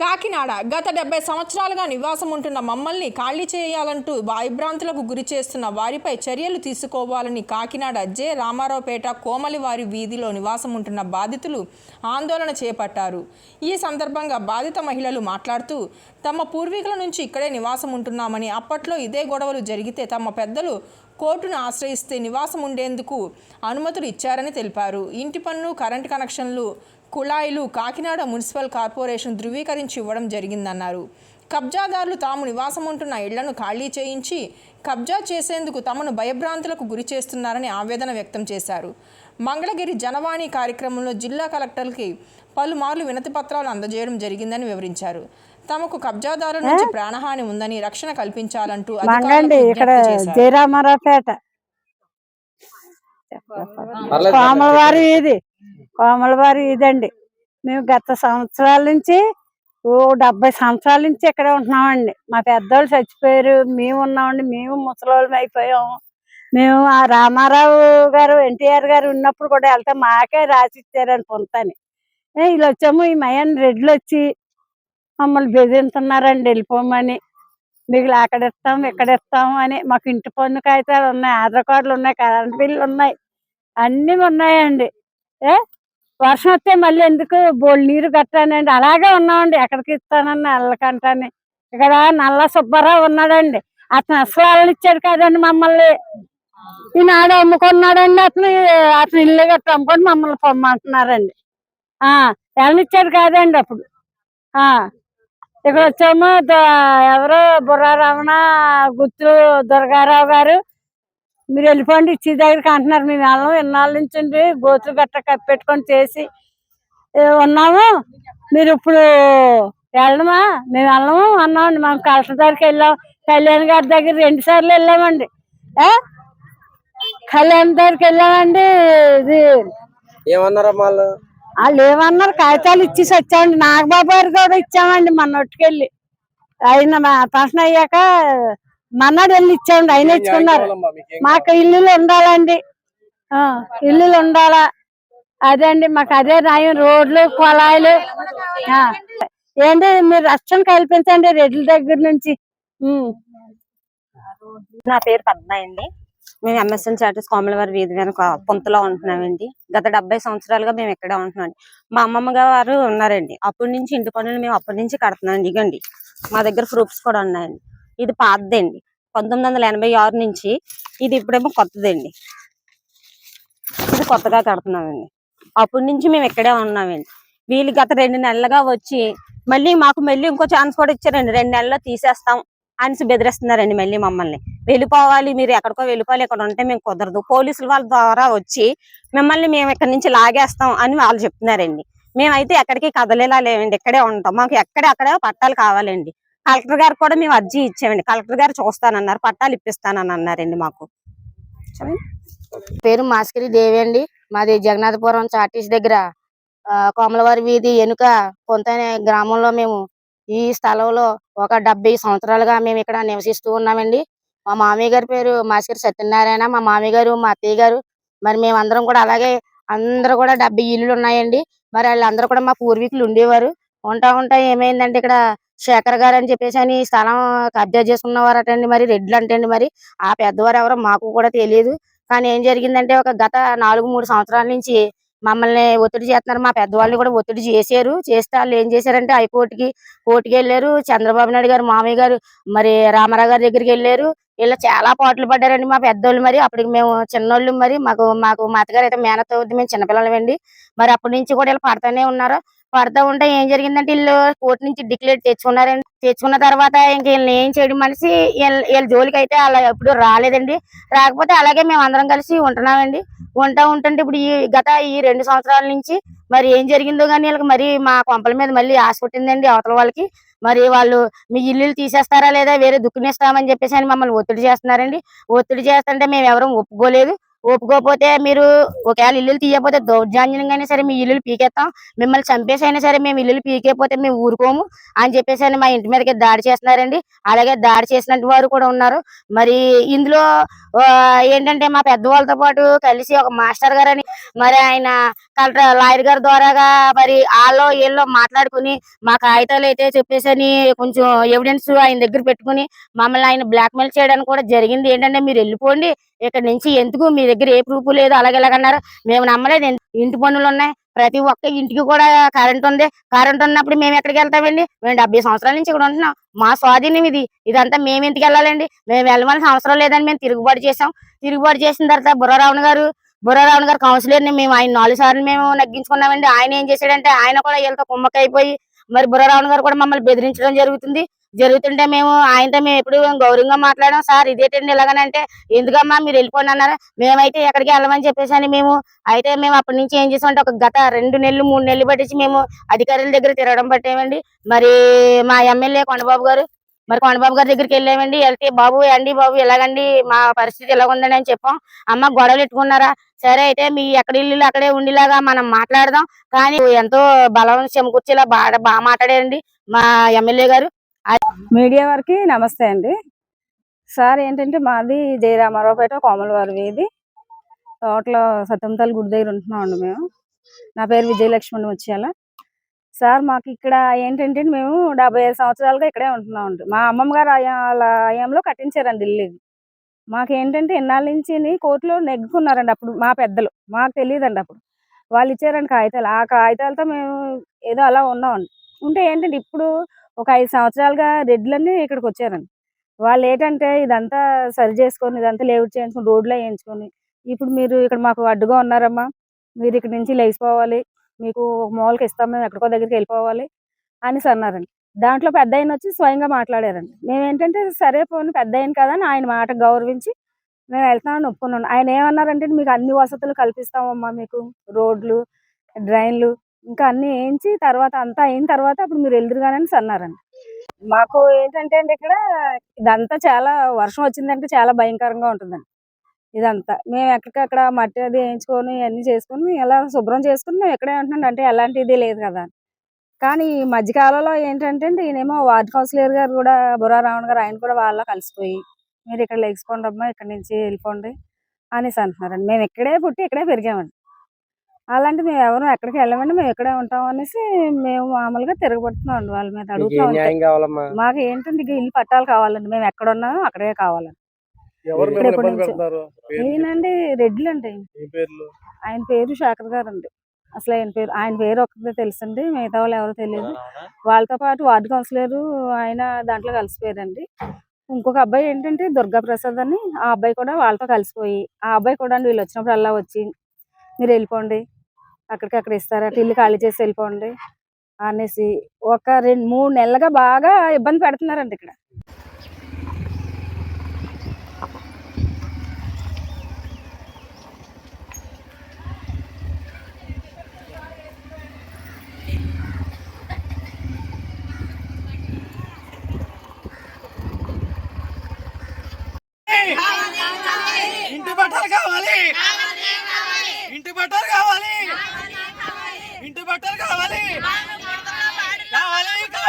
కాకినాడ గత డెబ్బై సంవత్సరాలుగా నివాసం ఉంటున్న మమ్మల్ని ఖాళీ చేయాలంటూ వాయిభ్రాంతులకు గురి చేస్తున్న వారిపై చర్యలు తీసుకోవాలని కాకినాడ జె. రామారావుపేట కోమలివారి వీధిలో నివాసం ఉంటున్న బాధితులు ఆందోళన చేపట్టారు. ఈ సందర్భంగా బాధిత మహిళలు మాట్లాడుతూ తమ పూర్వీకుల నుంచి ఇక్కడే నివాసం ఉంటున్నామని అప్పట్లో ఇదే గొడవలు జరిగితే తమ పెద్దలు కోర్టును ఆశ్రయిస్తే నివాసం ఉండేందుకు అనుమతులు ఇచ్చారని తెలిపారు. ఇంటి పన్ను కరెంటు కనెక్షన్లు కుళాయిలు కాకినాడ మున్సిపల్ కార్పొరేషన్ ధృవీకరించి ఇవ్వడం జరిగిందన్నారు. కబ్జాదారులు తాము నివాసం ఉంటున్న ఇళ్ళను ఖాళీ చేయించి కబ్జా చేసేందుకు తమను భయభ్రాంతులకు గురి చేస్తున్నారని ఆవేదన వ్యక్తం చేశారు. మంగళగిరి జనవాణి కార్యక్రమంలో జిల్లా కలెక్టర్కి పలుమార్లు వినతి పత్రాలు అందజేయడం జరిగిందని వివరించారు. తమకు కబ్జాదారుల నుంచి ప్రాణహాని ఉందని రక్షణ కల్పించాలంటూ అధికారులకు కోమలవారి ఇదండి. మేము గత సంవత్సరాల నుంచి ఓ డెబ్బై సంవత్సరాల నుంచి ఇక్కడే ఉంటున్నామండి. మా పెద్దోళ్ళు చచ్చిపోయారు మేము ఉన్నామండి మేము ముసలోళ్ళం అయిపోయాము. మేము ఆ రామారావు గారు ఎన్టీఆర్ గారు ఉన్నప్పుడు కూడా వెళ్తే మాకే రాసిచ్చారని పొంతని వీళ్ళు వచ్చాము ఈ మయాన్ రెడ్లు వచ్చి మమ్మల్ని బెదిరిస్తున్నారండి వెళ్ళిపోమని. మీకు అక్కడ ఇస్తాం ఇక్కడ ఇస్తాం అని. మాకు ఇంటి పన్ను కాగితాలు ఉన్నాయి ఆధార్ కార్డులు ఉన్నాయి కరెంట్ బిల్లు ఉన్నాయి. అన్ని ఉన్నాయండి. ఏ? వర్షం వస్తే మళ్ళీ ఎందుకు బోల్ నీరు కట్టానండి? అలాగే ఉన్నామండి. ఎక్కడికి ఇస్తానని అల్లకంటాని ఇక్కడ నల్ల సుబ్బారావు ఉన్నాడండి. అతను అసలు వాళ్ళని ఇచ్చాడు కదండి మమ్మల్ని. ఈనాడు అమ్ముకున్నాడండి అతను. అతను ఇల్లు గట్ట అమ్ముకొని మమ్మల్ని పొమ్మంటున్నారండి. ఆ వెళ్ళనిచ్చాడు కాదండి అప్పుడు. ఆ ఇక్కడ వచ్చాము. ఎవరు? బుర్రా రమణ గుత్తు దుర్గారావు గారు. మీరు వెళ్ళిపోండి ఇచ్చి దగ్గరికి అంటున్నారు. మేము వెళ్ళం ఎన్నాళ్ళ నుంచి ఉండి గోతులు గట్ట కప్పెట్టుకొని చేసి ఉన్నాము. మీరు ఇప్పుడు వెళ్ళమా? మేము వెళ్ళము అన్నామండి మేము కలెక్టర్ దగ్గరికి వెళ్ళాం. కళ్యాణ్ గారి దగ్గర రెండు సార్లు వెళ్ళామండి. కళ్యాణ్ దగ్గరికి వెళ్ళామండి. ఇది ఏమన్నారమ్మా వాళ్ళు? వాళ్ళు ఏమన్నారు? కాగితాలు ఇచ్చేసి వచ్చామండి. నాగబాబు గారు కూడా ఇచ్చామండి మన ఒట్టుకెళ్ళి ఆయన పర్సన్ అయ్యాక మన్నాడు వెళ్ళి ఇచ్చామండి ఆయన ఇచ్చుకున్నారు. మీకేం ఇల్లులు ఉండాలండి. ఆ, ఇల్లులు ఉండాలా? అదే అండి మాకు అదే న్యాయం రోడ్లు ఆ. ఏంటి మీరు రక్షణ కల్పించండి రెడ్ల దగ్గర నుంచి. నా పేరు పద్మ అండి. మేము ఎంఎస్ఎన్ చాటర్స్ కోమలవారి వీధి వెనక పొంతలో ఉంటున్నామండి. గత డెబ్బై సంవత్సరాలుగా మేము ఇక్కడే ఉంటున్నాం మా అమ్మమ్మ గారు ఉన్నారండి. అప్పటి నుంచి ఇంటి పనులు మేము అప్పటి నుంచి కడుతున్నాం ఇగండి మా దగ్గర ప్రూఫ్స్ కూడా ఉన్నాయండి. ఇది పాతదండి. పంతొమ్మిది వందల ఎనభై ఆరు నుంచి ఇది ఇప్పుడేమో కొత్తదండి. ఇది కొత్తగా కడుతున్నామండి. అప్పటి నుంచి మేము ఇక్కడే ఉన్నామండి. వీళ్ళు గత రెండు నెలలుగా వచ్చి మళ్ళీ మాకు మళ్ళీ ఇంకో ఛాన్స్ కూడా ఇచ్చారండి. రెండు నెలల్లో తీసేస్తాం అనేసి బెదిరిస్తున్నారండి మళ్ళీ మమ్మల్ని. వెళ్ళిపోవాలి మీరు ఎక్కడికో వెళ్ళిపోవాలి ఇక్కడ ఉంటే మేము కుదరదు. పోలీసుల వాళ్ళ ద్వారా వచ్చి మిమ్మల్ని మేము ఇక్కడ నుంచి లాగేస్తాం అని వాళ్ళు చెప్తున్నారండి. మేమైతే ఎక్కడికి కదలేలా లేవండి. ఇక్కడే ఉంటాం. మాకు ఎక్కడ అక్కడే పట్టాలు కావాలండి. కలెక్టర్ గారు కూడా మేము అర్జీ ఇచ్చామండి. కలెక్టర్ గారు చూస్తానన్నారు పట్టాలు ఇప్పిస్తానని అన్నారండి మాకు పేరు మాస్కిరి దేవి అండి. మాది జగన్నాథపురం చార్టీస్ దగ్గర ఆ, కోమలవారి వీధి ఎనుక కొంత గ్రామంలో మేము ఈ స్థలంలో ఒక డెబ్బై సంవత్సరాలుగా మేము ఇక్కడ నివసిస్తూ ఉన్నామండి. మా మామయ్య గారి పేరు మాస్కరి సత్యనారాయణ మా మామయ్య గారు మా అత్తయ్య గారు. మరి మేమందరం కూడా అలాగే అందరూ కూడా డెబ్బై ఇల్లులు ఉన్నాయండి. మరి వాళ్ళందరూ కూడా మా పూర్వీకులు ఉండేవారు. ఉంటా ఉంటా ఏమైందంటే ఇక్కడ శేఖర్ గారు అని చెప్పేసి అని స్థలం కబ్జా చేసుకున్నవారటండి మరి రెడ్లు అంటండి మరి. ఆ పెద్దవారు ఎవరో మాకు కూడా తెలియదు కానీ ఏం జరిగిందంటే ఒక గత నాలుగు మూడు సంవత్సరాల నుంచి మమ్మల్ని ఒత్తిడి చేస్తున్నారు. మా పెద్దవాళ్ళని కూడా ఒత్తిడి చేశారు. చేస్తే వాళ్ళు ఏం చేశారంటే హైకోర్టుకి కోర్టుకి వెళ్ళారు. చంద్రబాబు నాయుడు గారు మామయ్య గారు మరి రామారావు గారి దగ్గరికి వెళ్ళారు. ఇలా చాలా పాటలు పడ్డారండి మా పెద్దోళ్ళు మరి. అప్పటికి మేము చిన్నోళ్ళు మరి. మాకు మాకు మా అత్తగారు అయితే మేనతో మేము చిన్నపిల్లలమండి. మరి అప్పటి నుంచి కూడా ఇలా పడుతూనే ఉన్నారు. పడతా ఉంటే ఏం జరిగిందంటే వీళ్ళు కోర్టు నుంచి డిక్లేర్ తెచ్చుకున్నారండి తెచ్చుకున్న తర్వాత ఇంక వీళ్ళని ఏం చేయడం మనిషి వీళ్ళ జోలికి అయితే అలా ఎప్పుడు రాలేదండి. రాకపోతే అలాగే మేము అందరం కలిసి ఉంటున్నామండి. ఉంటా ఉంటుంటే ఇప్పుడు ఈ గత ఈ రెండు సంవత్సరాల నుంచి మరి ఏం జరిగిందో కానీ వీళ్ళకి మరి మా కొంపల మీద మళ్ళీ ఆశ పుట్టిందండి అవతల వాళ్ళకి. మరి వాళ్ళు మీ ఇల్లు తీసేస్తారా లేదా వేరే దుక్కునిస్తామని చెప్పేసి అని మమ్మల్ని ఒత్తిడి చేస్తున్నారండి. ఒత్తిడి చేస్తుంటే మేము ఎవరూ ఒప్పుకోలేదు. ఒప్పుకోకపోతే మీరు ఒకవేళ ఇల్లులు తీయకపోతే దౌర్జాన్యంగానే అయినా సరే మీ ఇల్లులు పీకేస్తాం మిమ్మల్ని చంపేసి అయినా సరే మేము ఇల్లులు పీకేపోతే మేము ఊరుకోము అని చెప్పేసి అని మా ఇంటి మీదకి దాడి చేస్తున్నారండి. అలాగే దాడి చేసినట్టు వారు కూడా ఉన్నారు. మరి ఇందులో ఏంటంటే మా పెద్దవాళ్ళతో పాటు కలిసి ఒక మాస్టర్ గారని మరి ఆయన కలెక్టర్ లాయర్ గారి ద్వారాగా మరి వాళ్ళు వీళ్ళు మాట్లాడుకుని మా కాగితాలు అయితే చెప్పేసి అని కొంచెం ఎవిడెన్స్ ఆయన దగ్గర పెట్టుకుని మమ్మల్ని ఆయన బ్లాక్మెయిల్ చేయడానికి కూడా జరిగింది. ఏంటంటే మీరు వెళ్ళిపోండి ఇక్కడ నుంచి ఎందుకు మీ దగ్గర ఏ ప్రూఫ్ లేదు? అలాగెలాగన్నారు మేము నమ్మలేదు. ఇంటి పనులు ఉన్నాయి ప్రతి ఒక్క ఇంటికి కూడా కరెంట్ ఉంది. కరెంట్ ఉన్నప్పుడు మేము ఎక్కడికి వెళ్తామండి మేము డెబ్బై సంవత్సరాల నుంచి ఇక్కడ ఉంటున్నాం. మా స్వాధీనం ఇది. ఇదంతా మేము ఎందుకు వెళ్ళాలండి? మేము వెళ్ళవలసిన అవసరం లేదని మేము తిరుగుబాటు చేసాం తిరుగుబాటు చేసిన తర్వాత బుర్రరావణ గారు బుర్రరావణ గారు కౌన్సిలర్ని మేము ఆయన నాలుగు సార్లు మేము నగ్గించుకున్నామండి. ఆయన ఏం చేశాడంటే ఆయన కూడా వీళ్ళతో కుమ్మకైపోయి మరి బుర్రరావణ గారు కూడా మమ్మల్ని బెదిరించడం జరుగుతుంది. జరుగుతుంటే మేము ఆయనతో మేము ఎప్పుడు గౌరవంగా మాట్లాడాం సార్ ఇదేటండి ఇలాగనంటే ఎందుకమ్మా మీరు వెళ్ళిపోండి అన్నారు. మేమైతే ఎక్కడికి వెళ్ళమని చెప్పేసి అని మేము అయితే మేము అప్పటి నుంచి ఏం చేసామంటే ఒక గత రెండు నెలలు మూడు నెలలు పట్టించి మేము అధికారుల దగ్గర తిరగడం పట్టామండి. మరి మా ఎమ్మెల్యే కొండబాబు గారు మరి కొండబాబు గారి దగ్గరికి వెళ్ళామండి. వెళ్తే బాబు అండి బాబు ఎలాగండి? మా పరిస్థితి ఎలా ఉందని అని చెప్పాం. అమ్మ గొడవలు ఎట్టుకున్నారా సరే అయితే మీ ఎక్కడ ఇల్లు అక్కడే ఉండిలాగా మనం మాట్లాడదాం. కానీ ఎంతో బలం చెమకూర్చేలా బాగా బాగా మాట్లాడారండి మా ఎమ్మెల్యే గారు. మీడియా వారికి నమస్తే అండి. సార్ ఏంటంటే మాది జయరామారావుపేట కోమలవారి వీధి. తోటలో సతంతాల గుడి దగ్గర ఉంటున్నామండి మేము. నా పేరు విజయలక్ష్మణ్ వచ్చేయాల సార్ మాకు ఇక్కడ ఏంటంటే మేము డెబ్బై ఐదు సంవత్సరాలుగా ఇక్కడే ఉంటున్నామండి మా అమ్మమ్మ గారు ఆయా- వాళ్ళ ఆయంలో కట్టించారండి ఇల్లు మాకేంటంటే మాకు ఏంటంటే ఇన్నాళ్ళ నుంచి కోర్టులో నెగ్గుకున్నారండి అప్పుడు మా పెద్దలు. మాకు తెలియదండి అప్పుడు. వాళ్ళు ఇచ్చారండి కాగితాలు. ఆ కాగితాలతో మేము ఏదో అలా ఉన్నామండి ఉంటే ఏంటంటే ఇప్పుడు ఒక ఐదు సంవత్సరాలుగా రెడ్లన్నీ ఇక్కడికి వచ్చారండి. వాళ్ళు ఏంటంటే ఇదంతా సరి చేసుకొని ఇదంతా లేఅవుట్ చేయించుకొని రోడ్లో వేయించుకొని ఇప్పుడు మీరు ఇక్కడ మాకు అడ్డుగా ఉన్నారమ్మా మీరు ఇక్కడ నుంచి లేచిపోవాలి మీకు ఒక మూలకి ఇస్తాం మేము ఎక్కడికో దగ్గరికి వెళ్ళిపోవాలి అనేసి అన్నారండి దాంట్లో పెద్ద ఆయన వచ్చి స్వయంగా మాట్లాడారండి. మేము ఏంటంటే సరే పోను పెద్ద ఆయన కదా అని ఆయన మాట గౌరవించి మేము వెళ్తామని ఒప్పుకున్నాను ఆయన ఏమన్నారంటే మీకు అన్ని వసతులు కల్పిస్తామమ్మా మీకు రోడ్లు డ్రైన్లు ఇంకా అన్ని వేయించి తర్వాత అంతా అయిన తర్వాత అప్పుడు మీరు వెళ్దురు కానీ అన్నారండి మాకు ఏంటంటే అండి ఇక్కడ ఇదంతా చాలా వర్షం వచ్చిందంటే చాలా భయంకరంగా ఉంటుందండి. ఇదంతా మేము ఎక్కడికక్కడ మట్టి అది వేయించుకొని అన్నీ చేసుకొని ఎలా శుభ్రం చేసుకుని మేము ఎక్కడే ఉంటున్నాం అంటే ఎలాంటి ఇది లేదు కదా కానీ ఈ మధ్యకాలంలో ఏంటంటే అండి ఈయనేమో వార్డ్ కౌన్సిలర్ గారు కూడా బురా రావణ్ గారు ఆయన కూడా వాళ్ళ కలిసిపోయి మీరు ఇక్కడ లేచుకోండి అమ్మా ఇక్కడ నుంచి వెళ్ళిపోండి అనేసి అంటున్నారండి. మేము ఇక్కడే పుట్టి ఇక్కడే పెరిగామండి. అలాంటి మేము ఎవరు ఎక్కడికి వెళ్ళమండి మేము ఇక్కడే ఉంటాం అనేసి మేము మామూలుగా తిరగబడుతున్నాం అండి వాళ్ళ మీద కావాలమ్మా? మాకు ఏంటంటే ఇల్లు పట్టాలు కావాలండి మేము ఎక్కడ ఉన్నామో అక్కడే కావాలండి. ఈయనండి రెడ్లు అండి ఆయన పేరు శేఖర్ గారు అండి అసలు ఆయన పేరు ఆయన పేరు ఒక్కటే తెలుసండి మిగతా వాళ్ళు ఎవరో తెలియదు. వాళ్ళతో పాటు వార్డు కౌన్సిలర్ ఆయన దాంట్లో కలిసిపోయారండి. ఇంకొక అబ్బాయి ఏంటంటే దుర్గా ప్రసాద్ అని ఆ అబ్బాయి కూడా వాళ్ళతో కలిసిపోయి ఆ అబ్బాయి కూడా వీళ్ళు వచ్చినప్పుడు అలా వచ్చి మీరు వెళ్ళిపోండి అక్కడికి అక్కడ ఇస్తారా ఇల్లు ఖాళీ చేసి వెళ్ళిపోండి అనేసి ఒక రెండు మూడు నెలలుగా బాగా ఇబ్బంది పెడుతున్నారండి ఇక్కడ. ఇంటి బట్టలు కావాలి. ఇంటి బట్టలు కావాలి. ఇంటి బట్టలు కావాలి. కావాలి. కావాలి